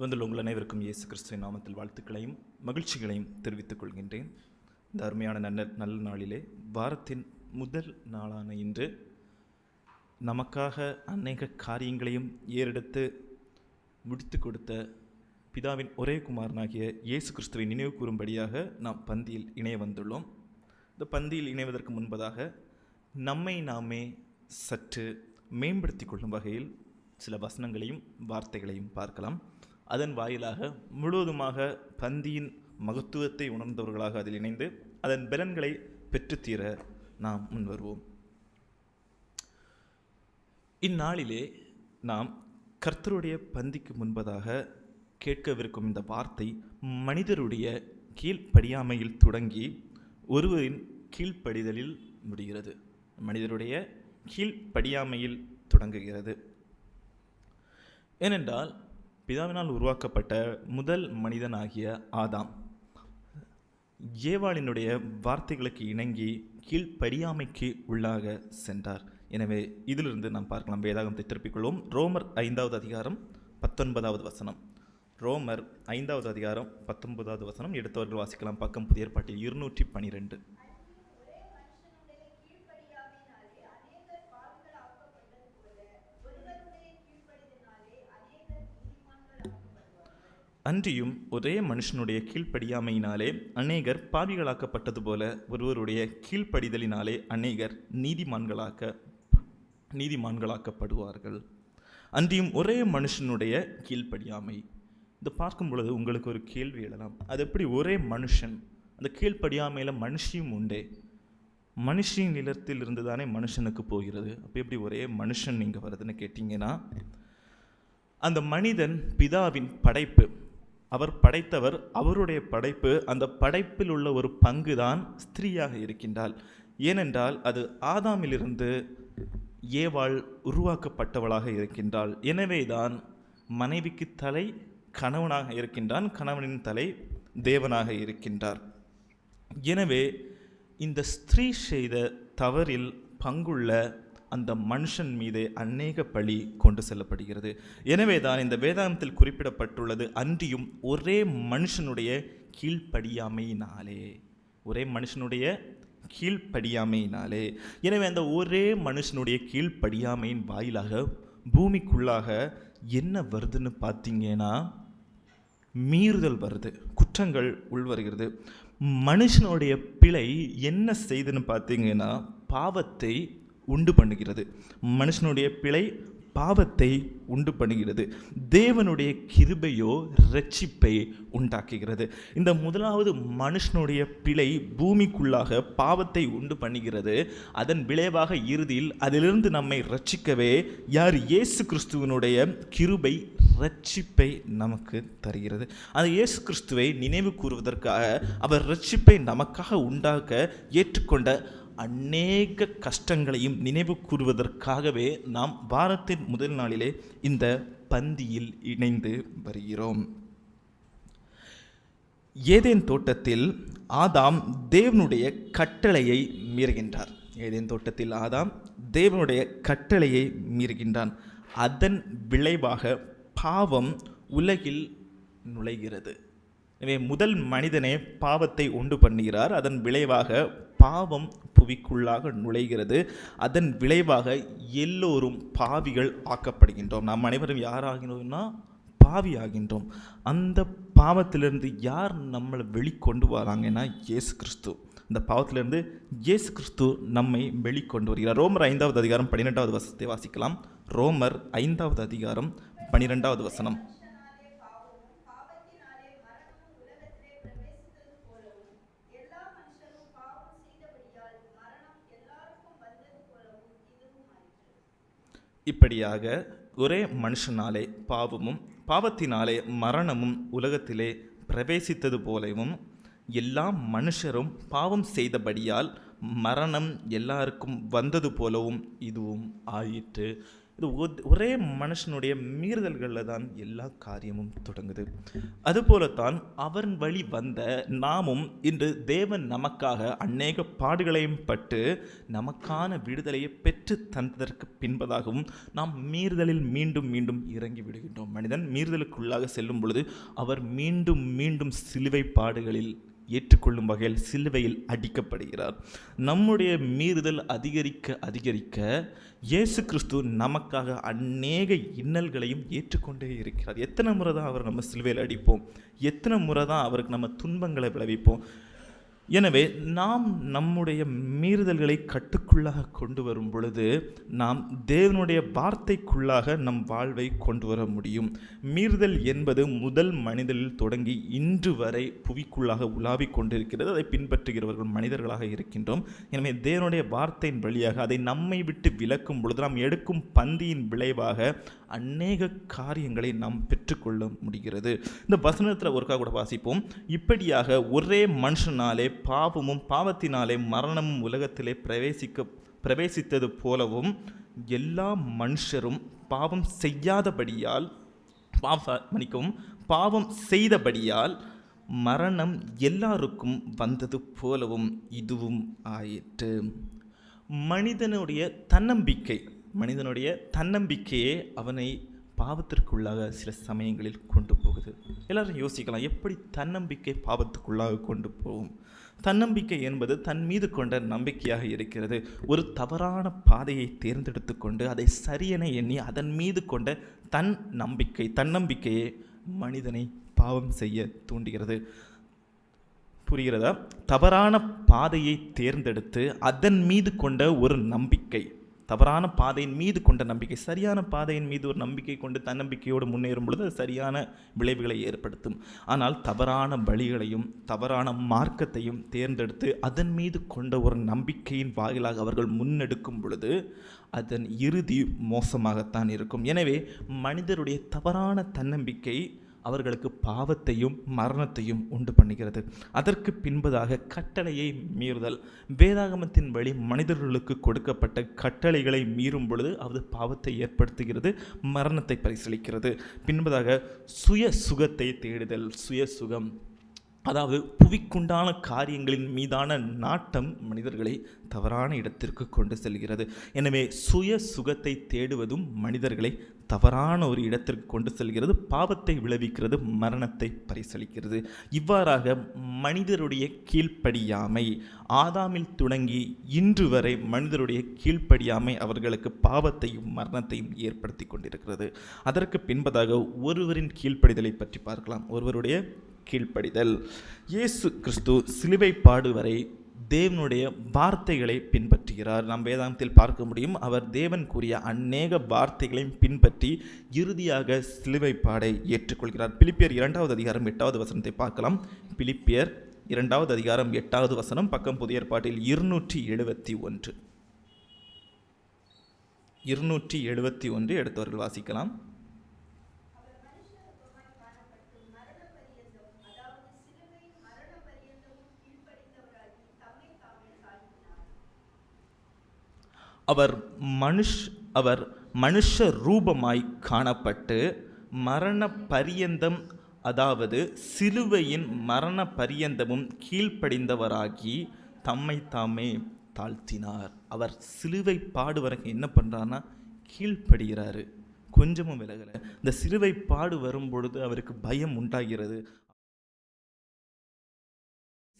வந்துள்ள உங்கள் அனைவருக்கும் இயேசு கிறிஸ்துவின் நாமத்தில் வாழ்த்துக்களையும் மகிழ்ச்சிகளையும் தெரிவித்துக் கொள்கின்றேன். இந்த அருமையான நல்ல நல்ல நாளிலே வாரத்தின் முதல் நாளான இன்று நமக்காக அநேக காரியங்களையும் ஏறெடுத்து முடித்து கொடுத்த பிதாவின் ஒரே குமாரனாகிய இயேசு கிறிஸ்துவை நினைவு கூறும்படியாக நாம் பந்தியில் இணைய வந்துள்ளோம். இந்த பந்தியில் இணைவதற்கு முன்பதாக நம்மை நாமே சற்று மேம்படுத்தி கொள்ளும் வகையில் சில வசனங்களையும் வார்த்தைகளையும் பார்க்கலாம். அதன் வாயிலாக முழுவதுமாக பந்தியின் மகத்துவத்தை உணர்ந்தவர்களாக அதில் இணைந்து அதன் பலன்களை பெற்றுத்தீர நாம் முன்வருவோம் இந்நாளிலே நாம் கர்த்தருடைய பந்திக்கு முன்பதாக கேட்கவிருக்கும் இந்த வார்த்தை மனிதருடைய கீழ்ப்படியாமையில் தொடங்கி ஒருவரின் கீழ்ப்படிதலில் முடிகிறது. மனிதருடைய கீழ்ப்படியாமையில் தொடங்குகிறது. ஏனென்றால் பிதாவினால் உருவாக்கப்பட்ட முதல் மனிதனாகிய ஆதாம். ஏவாளினுடைய வார்த்தைகளுக்கு இணங்கி கீழ்ப்படியாமைக்கு உள்ளாக சென்றார். எனவே இதிலிருந்து நாம் பார்க்கலாம். வேதாகம் திருப்பிக் கொள்வோம் ரோமர் ஐந்தாவது அதிகாரம் பத்தொன்பதாவது வசனம். ரோமர் ஐந்தாவது அதிகாரம் பத்தொன்பதாவது வசனம் எடுத்தவர்கள் வாசிக்கலாம். பக்கம் புதிய ஏற்பாட்டில் இருநூற்றி பனிரெண்டு. அன்றியும் ஒரே மனுஷனுடைய கீழ்ப்படியாமையினாலே அநேகர் பாவிகளாக்கப்பட்டது போல ஒருவருடைய கீழ்ப்படிதலினாலே அநேகர் நீதிமான்களாக்க நீதிமான்களாக்கப்படுவார்கள். அன்றியும் ஒரே மனுஷனுடைய கீழ்ப்படியாமை. இதை பார்க்கும் பொழுது உங்களுக்கு ஒரு கேள்வி எழலாம். அது எப்படி ஒரே மனுஷன் அந்த கீழ்ப்படியாமையில் மனுஷியும் உண்டே? மனுஷின் நிலத்தில் இருந்து தானே மனுஷனுக்கு போகிறது? அப்போ எப்படி ஒரே மனுஷன் நீங்கள் வருதுன்னு கேட்டிங்கன்னா அந்த மனிதன் பிதாவின் படைப்பு அவர் படைத்தவர் அவருடைய படைப்பு அந்த படைப்பில் உள்ள ஒரு பங்கு தான் ஸ்திரீயாக இருக்கின்றாள். ஏனென்றால் அது ஆதாமிலிருந்து ஏவாள் உருவாக்கப்பட்டவளாக இருக்கின்றாள். எனவேதான் மனைவிக்கு தலை கணவனாக இருக்கின்றான் கணவனின் தலை தேவனாக இருக்கின்றார். எனவே இந்த ஸ்திரீ செய்த தவறில் பங்குள்ள அந்த மனுஷன் மீதே அநேக பழி கொண்டு செல்லப்படுகிறது. எனவே தான் இந்த வேதாந்தத்தில் குறிப்பிடப்பட்டுள்ளது அன்றியும் ஒரே மனுஷனுடைய கீழ்ப்படியாமையினாலே ஒரே மனுஷனுடைய கீழ்ப்படியாமையினாலே. எனவே அந்த ஒரே மனுஷனுடைய கீழ்ப்படியாமையின் வாயிலாக பூமிக்குள்ளாக என்ன வருதுன்னு பார்த்தீங்கன்னா மீறுதல் வருது குற்றங்கள் உள்வருகிறது. மனுஷனுடைய பிழை என்ன செய்துன்னு பார்த்தீங்கன்னா பாவத்தை உண்டு பண்ணுகிறது. மனுஷனுடைய பிழை பாவத்தை உண்டு பண்ணுகிறது. தேவனுடைய கிருபையோ ரட்சிப்பை உண்டாக்குகிறது. இந்த முதலாவது மனுஷனுடைய பிழை பூமிக்குள்ளாக பாவத்தை உண்டு பண்ணுகிறது. அதன் விளைவாக இறுதியில் அதிலிருந்து நம்மை ரட்சிக்கவே யார்? இயேசு கிறிஸ்துவனுடைய கிருபை ரட்சிப்பை நமக்கு தருகிறது. அந்த இயேசு கிறிஸ்துவை நினைவு கூறுவதற்காக அவர் ரட்சிப்பை நமக்காக உண்டாக்க ஏற்றுக்கொண்ட அநேக கஷ்டங்களையும் நினைவு கூறுவதற்காகவே நாம் வாரத்தின் முதல் நாளிலே இந்த பந்தியில் இணைந்து வருகிறோம். ஏதேன் தோட்டத்தில் ஆதாம் தேவனுடைய கட்டளையை மீறுகின்றார். ஏதேன் தோட்டத்தில் ஆதாம் தேவனுடைய கட்டளையை மீறுகின்றான். அதன் விளைவாக பாவம் உலகில் நுழைகிறது. எனவே முதல் மனிதனே பாவத்தை உண்டு பண்ணுகிறார். அதன் விளைவாக பாவம் புவிக்குள்ளாக நுழைகிறது. அதன் விளைவாக எல்லோரும் பாவிகள் ஆக்கப்படுகின்றோம். நாம் அனைவரும் யாராகினோம்னா பாவி ஆகின்றோம் அந்த பாவத்திலிருந்து யார் நம்மளை வெளிக்கொண்டு வராங்கன்னா இயேசு கிறிஸ்து. இந்த பாவத்திலிருந்து இயேசு கிறிஸ்து நம்மை வெளிக்கொண்டு வருகிறார். ரோமர் ஐந்தாவது அதிகாரம் பன்னிரெண்டாவது வசத்தை வாசிக்கலாம். ரோமர் ஐந்தாவது அதிகாரம் பன்னிரெண்டாவது வசனம். இப்படியாக ஒரே மனுஷனாலே பாவமும் பாவத்தினாலே மரணமும் உலகத்திலே பிரவேசித்தது போலவும் எல்லா மனுஷரும் பாவம் செய்தபடியால் மரணம் எல்லாருக்கும் வந்தது போலவும் இதுவும் ஆயிற்று. இது ஒத்- ஒரே மனுஷனுடைய மீறுதல்களில் தான் எல்லா காரியமும் தொடங்குது. அதுபோலத்தான் அவன் வழி வந்த நாமும் இன்று தேவன் நமக்காக அநேக பாடுகளையும் பட்டு நமக்கான விடுதலையை பெற்று தந்ததற்கு பின்பதாகவும் நாம் மீறுதலில் மீண்டும் மீண்டும் இறங்கி விடுகின்றோம். மனிதன் மீறுதலுக்குள்ளாக செல்லும் பொழுது அவர் மீண்டும் மீண்டும் சிலுவை பாடுகளில் ஏற்றுக்கொள்ளும் வகையில் சிலுவையில் அடிக்கப்படுகிறார். நம்முடைய மீறுதல் அதிகரிக்க அதிகரிக்க இயேசு கிறிஸ்து நமக்காக அநேக இன்னல்களையும் ஏற்றுக்கொண்டே இருக்கிறார். எத்தனை முறை தான் அவர் நம்ம சிலுவையில் அடிப்போம்? எத்தனை முறை தான் அவருக்கு நம்ம துன்பங்களை விளைவிப்போம்? எனவே நாம் நம்முடைய மீறுதல்களை கட்டுக்குள்ளாக கொண்டு வரும் பொழுது நாம் தேவனுடைய வார்த்தைக்குள்ளாக நம் வாழ்வை கொண்டு வர முடியும். மீறுதல் என்பது முதல் மனிதனில் தொடங்கி இன்று வரை புவிக்குள்ளாக உலாவிக் கொண்டிருக்கிறது. அதை பின்பற்றுகிறவர்கள் மனிதர்களாக இருக்கின்றோம். எனவே தேவனுடைய வார்த்தையின் வழியாக அதை நம்மை விட்டு விலக்கும் பொழுது நாம் எடுக்கும் பந்தியின் விளைவாக அநேக காரியங்களை நாம் பெற்றுக்கொள்ள முடிகிறது. இந்த வசனத்தில் ஒருக்கா கூட வாசிப்போம். இப்படியாக ஒரே மனுஷனாலே பாவமும் பாவத்தினாலே மரணமும் உலகத்திலே பிரவேசிக்க பிரவேசித்தது போலவும் எல்லா மனுஷரும் பாவம் செய்யாதபடியால் பாவ மன்னிக்கவும் பாவம் செய்தபடியால் மரணம் எல்லாருக்கும் வந்தது போலவும் இதுவும் ஆயிற்று. மனிதனுடைய தன்னம்பிக்கை மனிதனுடைய தன்னம்பிக்கையே அவனை பாவத்திற்குள்ளாக சில சமயங்களில் கொண்டு போகுது. எல்லாரும் யோசிக்கலாம் எப்படி தன்னம்பிக்கை பாவத்துக்குள்ளாக கொண்டு போகும்? தன்னம்பிக்கை என்பது தன் மீது கொண்ட நம்பிக்கையாக இருக்கிறது. ஒரு தவறான பாதையை தேர்ந்தெடுத்து கொண்டு அதை சரியென எண்ணி அதன் மீது கொண்ட தன் நம்பிக்கை தன்னம்பிக்கையே மனிதனை பாவம் செய்ய தூண்டுகிறது. புரிகிறதா? தவறான பாதையை தேர்ந்தெடுத்து அதன் மீது கொண்ட ஒரு நம்பிக்கை. தவறான பாதையின் மீது கொண்ட நம்பிக்கை சரியான பாதையின் மீது ஒரு நம்பிக்கை கொண்டு தன்னம்பிக்கையோடு முன்னேறும் பொழுது அது சரியான விளைவுகளை ஏற்படுத்தும். ஆனால் தவறான வழிகளையும் தவறான மார்க்கத்தையும் தேர்ந்தெடுத்து அதன் மீது கொண்ட ஒரு நம்பிக்கையின் வாயிலாக அவர்கள் முன்னெடுக்கும் பொழுது அதன் இறுதி மோசமாகத்தான் இருக்கும். எனவே மனிதருடைய தவறான தன்னம்பிக்கை அவர்களுக்கு பாவத்தையும் மரணத்தையும் உண்டு பண்ணுகிறது அதற்கு பின்பதாக கட்டளையை மீறுதல். வேதாகமத்தின் வழி மனிதர்களுக்கு கொடுக்கப்பட்ட கட்டளைகளை மீறும் பொழுது அது பாவத்தை ஏற்படுத்துகிறது மரணத்தை பரிசீலிக்கிறது. பின்பதாக சுய சுகத்தை தேடுதல் சுய சுகம். அதாவது புவிக்குண்டான காரியங்களின் மீதான நாட்டம் மனிதர்களை தவறான இடத்திற்கு கொண்டு செல்கிறது. எனவே சுய சுகத்தை தேடுவதும் மனிதர்களை தவறான ஒரு இடத்திற்கு கொண்டு செல்கிறது பாவத்தை விளைவிக்கிறது மரணத்தை பரிசளிக்கிறது. இவ்வாறாக மனிதருடைய கீழ்ப்படியாமை ஆதாமில் தொடங்கி இன்று வரை மனிதருடைய கீழ்ப்படியாமை அவர்களுக்கு பாவத்தையும் மரணத்தையும் ஏற்படுத்தி கொண்டிருக்கிறது. அதற்கு பின்பதாக ஒருவரின் கீழ்ப்படிதலை பற்றி பார்க்கலாம். ஒருவருடைய கீழ்ப்படிதல். இயேசு கிறிஸ்து சிலுவை பாடு வரை தேவனுடைய வார்த்தைகளை பின்பற்றுகிறார். நாம் வேதாந்தத்தில் பார்க்க முடியும் அவர் தேவன் கூறிய அநேக வார்த்தைகளையும் பின்பற்றி இறுதியாக சிலுவைப்பாடை ஏற்றுக்கொள்கிறார். பிலிப்பியர் இரண்டாவது அதிகாரம் எட்டாவது வசனத்தை பார்க்கலாம். பிலிப்பியர் இரண்டாவது அதிகாரம் எட்டாவது வசனம் பக்கம் புதிய ஏற்பாட்டில் இருநூற்றி எழுபத்தி ஒன்று. இருநூற்றி எழுபத்தி ஒன்று எடுத்தவர்கள் வாசிக்கலாம். அவர் மனுஷ் அவர் மனுஷ ரூபமாய் காணப்பட்டு மரண பரியந்தம் அதாவது சிலுவையின் மரண பரியந்தமும் கீழ்ப்படிந்தவராகி தம்மை தாமே தாழ்த்தினார். அவர் சிலுவை பாடு வரைக்கும் என்ன பண்ணுறாருன்னா கீழ்ப்படுகிறாரு. கொஞ்சமும் விலகலை. இந்த சிலுவை பாடு வரும் பொழுது அவருக்கு பயம் உண்டாகிறது.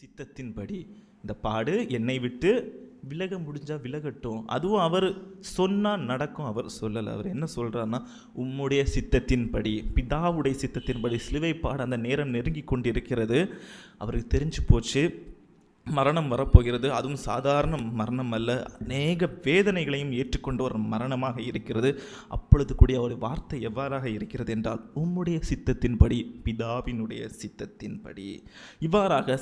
சித்தத்தின்படி இந்த பாடு என்னை விட்டு விலக முடிஞ்சால் விலகட்டும். அதுவும் அவர் சொன்னால் நடக்கும் அவர் சொல்லலை. அவர் என்ன சொல்கிறாருன்னா உம்முடைய சித்தத்தின்படி பிதாவுடைய சித்தத்தின்படி சிலுவை பாட அந்த நேரம் நெருங்கி கொண்டிருக்கிறது. அவருக்கு தெரிஞ்சு போச்சு. மரணம் வரப்போகிறது. அதுவும் சாதாரண மரணம் அல்ல. அநேக வேதனைகளையும் ஏற்றுக்கொண்டு ஒரு மரணமாக இருக்கிறது. அப்பொழுது கூடிய ஒரு வார்த்தை எவ்வாறாக இருக்கிறது என்றால் உம்முடைய சித்தத்தின்படி பிதாவினுடைய சித்தத்தின்படி. இவ்வாறாக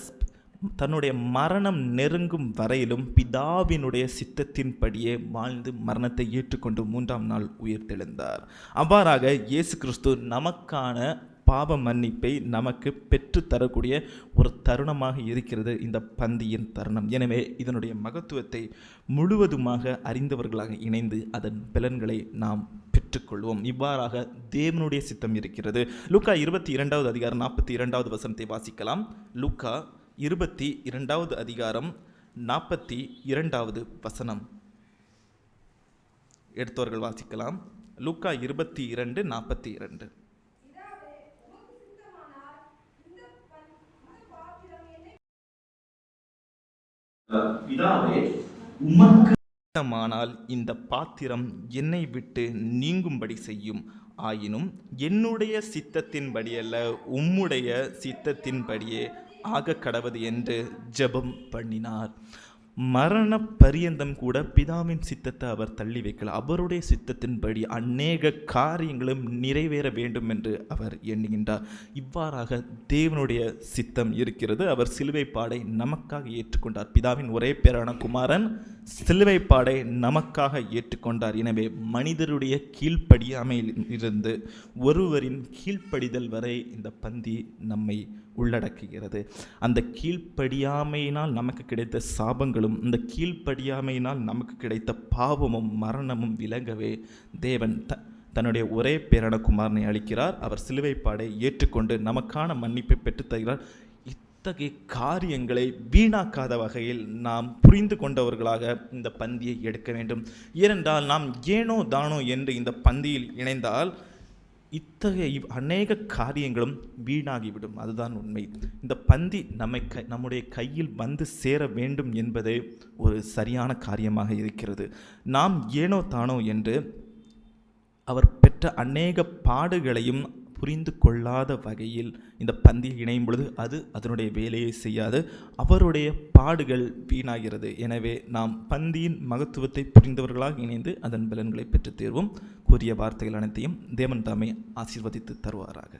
தன்னுடைய மரணம் நெருங்கும் வரையிலும் பிதாவினுடைய சித்தத்தின்படியே வாழ்ந்து மரணத்தை ஏற்றுக்கொண்டு மூன்றாம் நாள் உயிர்த்தெழுந்தார். அவ்வாறாக இயேசு கிறிஸ்து நமக்கான பாவ மன்னிப்பை நமக்கு பெற்றுத் தரக்கூடிய ஒரு தருணமாக இருக்கிறது இந்த பந்தியின் தருணம். எனவே இதனுடைய மகத்துவத்தை முழுவதுமாக அறிந்தவர்களாக இணைந்து அதன் பலன்களை நாம் பெற்றுக்கொள்வோம். இவ்வாறாக தேவனுடைய சித்தம் இருக்கிறது. லூக்கா இருபத்தி இரண்டாவது அதிகாரம் நாற்பத்தி இரண்டாவது வசனத்தை வாசிக்கலாம். லூக்கா இருபத்தி இரண்டாவது அதிகாரம் நாற்பத்தி இரண்டாவது வசனம். எடுத்தவர்கள் வாசிக்கலாம். லூக்கா இருபத்தி இரண்டு நாற்பத்தி இரண்டு. பிதாவே இந்த பாத்திரம் என்னை விட்டு நீங்கும்படி செய்யும். ஆயினும் என்னுடைய சித்தத்தின்படி அல்ல உம்முடைய சித்தத்தின்படியே ஆக கடவது என்று ஜெபம் பண்ணினார். மரண பரியந்தம் கூட பிதாவின் சித்தத்தை அவர் தள்ளி வைக்கல. அவருடைய சித்தத்தின்படி அநேக காரியங்களும் நிறைவேற வேண்டும் என்று அவர் எண்ணுகின்றார். இவ்வாறாக தேவனுடைய சித்தம் இருக்கிறது. அவர் சிலுவை பாடை நமக்காக ஏற்றுக்கொண்டார். பிதாவின் ஒரே பேரான குமாரன் சிலுவை பாடை நமக்காக ஏற்றுக்கொண்டார். எனவே மனிதருடைய கீழ்ப்படியாமையில் இருந்து ஒருவரின் கீழ்ப்படிதல் வரை இந்த பந்தி நம்மை உள்ளடக்குகிறது. அந்த கீழ்ப்படியாமையினால் நமக்கு கிடைத்த சாபங்களும் இந்த கீழ்ப்படியாமையினால் நமக்கு கிடைத்த பாவமும் மரணமும் விலகவே தேவன் த தன்னுடைய ஒரே பேரான குமாரனை அளிக்கிறார் அவர் சிலுவைப்பாடை ஏற்றுக்கொண்டு நமக்கான மன்னிப்பை பெற்றுத்தருகிறார் இத்தகைய காரியங்களை வீணாக்காத வகையில் நாம் புரிந்து கொண்டவர்களாக இந்த பந்தியை எடுக்க வேண்டும். ஏனென்றால் நாம் ஏனோ தானோ என்று இந்த பந்தியில் இணைந்தால் இத்தகைய அநேக காரியங்களும் வீணாகிவிடும். அதுதான் உண்மை. இந்த பந்தி நம்மை க நம்முடைய கையில் வந்து சேர வேண்டும் என்பதே ஒரு சரியான காரியமாக இருக்கிறது. நாம் ஏனோ தானோ என்று அவர் பெற்ற அநேக பாடுகளையும் புரிந்து கொள்ளாத வகையில் இந்த பந்தியில் இணையும் பொழுது அது அதனுடைய வேலையை செய்யாது. அவருடைய பாடுகள் வீணாகிறது. எனவே நாம் பந்தியின் மகத்துவத்தை புரிந்தவர்களாக இணைந்து அதன் பலன்களை பெற்று தேர்வோம். கூறிய வார்த்தைகள் அனைத்தையும் தேவன் தாமே ஆசீர்வதித்து தருவாராக.